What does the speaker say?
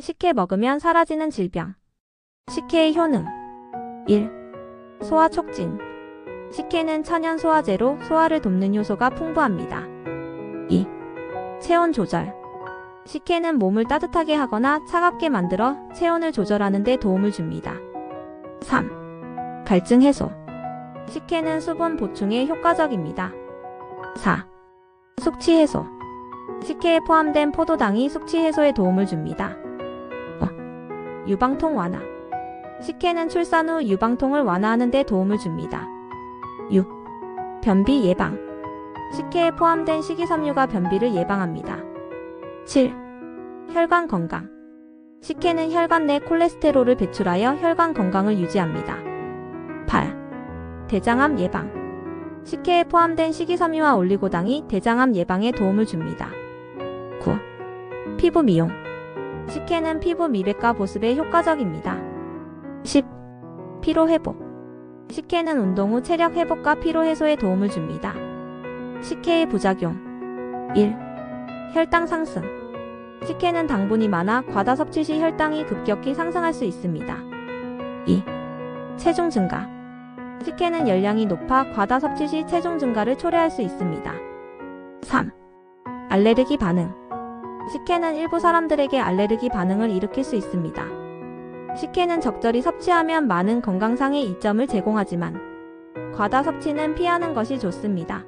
식혜 먹으면 사라지는 질병. 식혜의 효능. 1. 소화 촉진. 식혜는 천연 소화제로 소화를 돕는 효소가 풍부합니다. 2. 체온 조절. 식혜는 몸을 따뜻하게 하거나 차갑게 만들어 체온을 조절하는 데 도움을 줍니다. 3. 갈증 해소. 식혜는 수분 보충에 효과적입니다. 4. 숙취 해소. 식혜에 포함된 포도당이 숙취 해소에 도움을 줍니다. 5. 유방통 완화. 식혜는 출산 후 유방통을 완화하는 데 도움을 줍니다. 6. 변비 예방. 식혜에 포함된 식이섬유가 변비를 예방합니다. 7. 혈관 건강. 식혜는 혈관 내 콜레스테롤을 배출하여 혈관 건강을 유지합니다. 8. 대장암 예방. 식혜에 포함된 식이섬유와 올리고당이 대장암 예방에 도움을 줍니다. 9. 피부 미용. 식혜는 피부 미백과 보습에 효과적입니다. 10. 피로 회복. 식혜는 운동 후 체력 회복과 피로 해소에 도움을 줍니다. 식혜의 부작용 1. 혈당 상승 식혜는 당분이 많아 과다 섭취 시 혈당이 급격히 상승할 수 있습니다. 2. 체중 증가 식혜는 열량이 높아 과다 섭취 시 체중 증가를 초래할 수 있습니다. 3. 알레르기 반응 식혜는 일부 사람들에게 알레르기 반응을 일으킬 수 있습니다. 식혜는 적절히 섭취하면 많은 건강상의 이점을 제공하지만 과다 섭취는 피하는 것이 좋습니다.